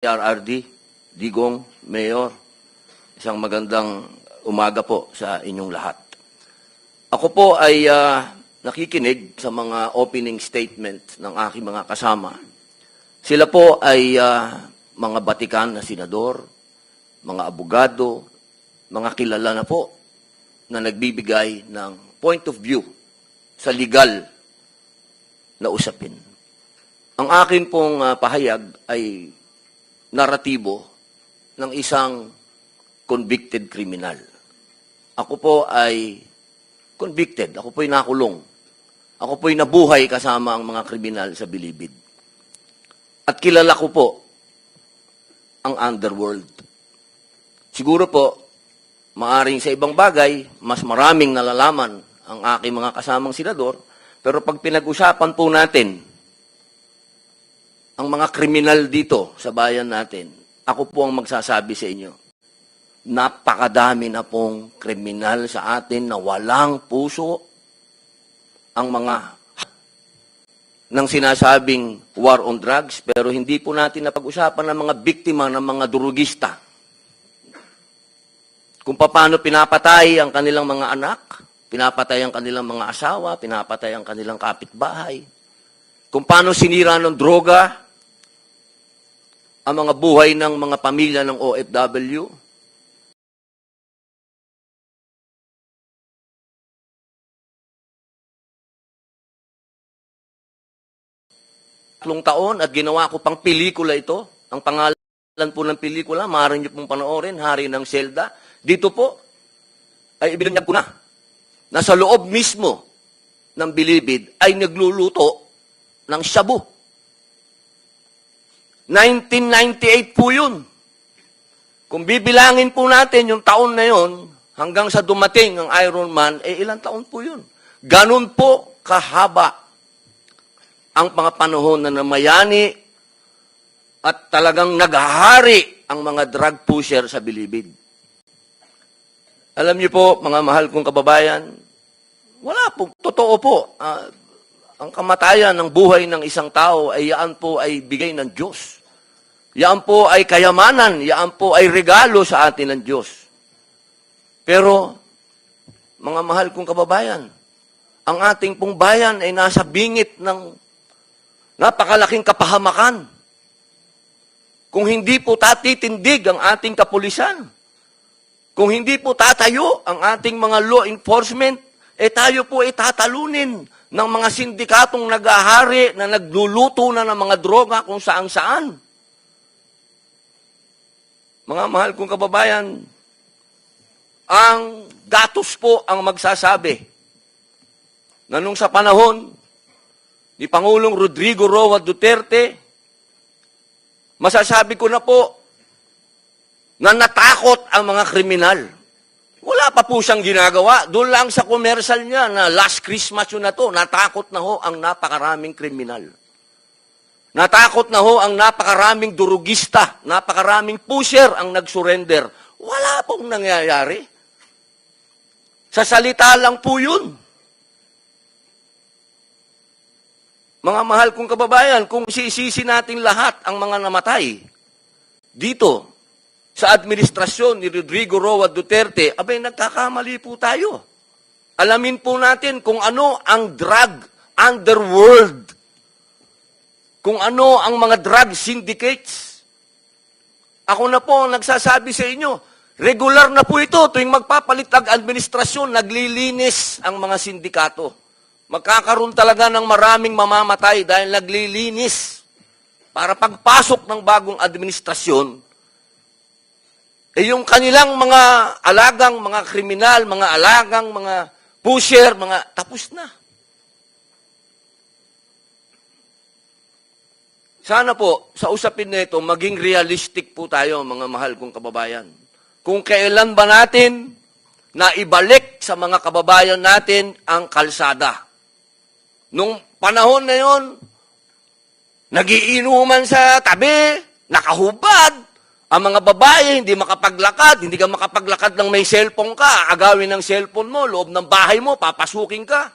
RRD, Digong, Mayor, isang magandang umaga po sa inyong lahat. Ako po ay ah, nakikinig sa mga opening statement ng aking mga kasama. Sila po ay ah, mga batikan na senador, mga abogado, mga kilala na po na nagbibigay ng point of view sa legal na usapin. Ang akin pong ah, pahayag ay naratibo ng isang convicted criminal. Ako po ay convicted. Ako po ay nakulong. Ako po ay nabuhay kasama ang mga kriminal sa Bilibid. At kilala ko po ang underworld. Siguro po, maaring sa ibang bagay, mas maraming nalalaman ang aking mga kasamang senador, pero pag pinag-usapan po natin ang mga kriminal dito sa bayan natin, ako po ang magsasabi sa inyo, napakadami na pong kriminal sa atin na walang puso. Ang mga ng sinasabing war on drugs, pero hindi po natin napag-usapan ng mga biktima ng mga durugista. Kung paano pinapatay ang kanilang mga anak, pinapatay ang kanilang mga asawa, pinapatay ang kanilang kapitbahay, kung paano sinira ng droga ang mga buhay ng mga pamilya ng OFW. Tatlong taon at ginawa ko pang pelikula ito. Ang pangalan po ng pelikula, maaari niyo pong panoorin, Hari ng Selda. Dito po, ay ibinunyag ko na. Nasa loob mismo ng Bilibid ay nagluluto ng shabu. 1998 po yun. Kung bibilangin po natin yung taon na yun, hanggang sa dumating ang Iron Man, eh ilang taon po yun. Ganun po kahaba ang mga panahon na namayani at talagang naghahari ang mga drug pusher sa bilibid. Alam niyo po, mga mahal kong kababayan, wala po, totoo po. Ah, ang kamatayan ng buhay ng isang tao ay yaan po ay bigay ng Diyos. Yan po ay kayamanan, yan po ay regalo sa atin ng Diyos. Pero, mga mahal kong kababayan, ang ating pong bayan ay nasa bingit ng napakalaking kapahamakan. Kung hindi po tatitindig ang ating kapulisan, kung hindi po tatayo ang ating mga law enforcement, eh tayo po ay tatalunin ng mga sindikatong nagahari na nagluluto na ng mga droga kung saan saan. Mga mahal kong kababayan, ang datos po ang magsasabi na nung sa panahon ni Pangulong Rodrigo Roa Duterte, masasabi ko na po na natakot ang mga kriminal. Wala pa po siyang ginagawa. Doon lang sa commercial niya na last Christmas yun na to, natakot na ho ang napakaraming kriminal. Natakot na ho ang napakaraming durugista, napakaraming pusher ang nag-surrender. Wala pong nangyayari. Sa salita lang po yun. Mga mahal kong kababayan, kung sisisi natin lahat ang mga namatay dito sa administrasyon ni Rodrigo Roa Duterte, abay nagkakamali po tayo. Alamin po natin kung ano ang drug underworld kung ano ang mga drug syndicates. Ako na po ang nagsasabi sa inyo, regular na po ito tuwing magpapalit ang administrasyon, naglilinis ang mga sindikato. Magkakaroon talaga ng maraming mamamatay dahil naglilinis. Para pagpasok ng bagong administrasyon, eh yung kanilang mga alagang, mga kriminal, mga alagang, mga pusher, mga tapos na. Sana po, sa usapin na ito, maging realistic po tayo, mga mahal kong kababayan. Kung kailan ba natin na ibalik sa mga kababayan natin ang kalsada. Nung panahon na yon, nagiinuman sa tabi, nakahubad, ang mga babae hindi makapaglakad, hindi ka makapaglakad ng may cellphone ka, agawin ng cellphone mo, loob ng bahay mo, papasukin ka.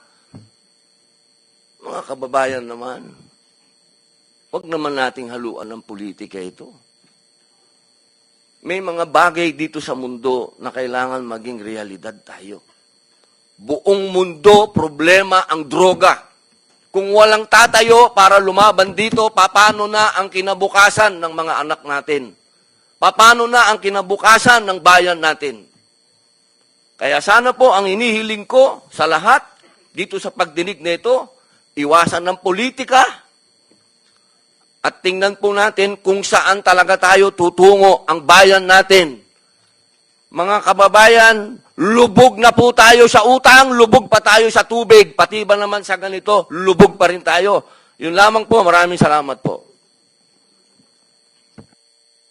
Mga kababayan naman, Huwag naman nating haluan ng politika ito. may mga bagay dito sa mundo na kailangan maging realidad tayo. Buong mundo, problema ang droga. Kung walang tatayo para lumaban dito, paano na ang kinabukasan ng mga anak natin? Paano na ang kinabukasan ng bayan natin? Kaya sana po ang inihiling ko sa lahat dito sa pagdinig nito, iwasan ng politika, at tingnan po natin kung saan talaga tayo tutungo ang bayan natin. Mga kababayan, lubog na po tayo sa utang, lubog pa tayo sa tubig, pati ba naman sa ganito, lubog pa rin tayo. Yun lamang po, maraming salamat po.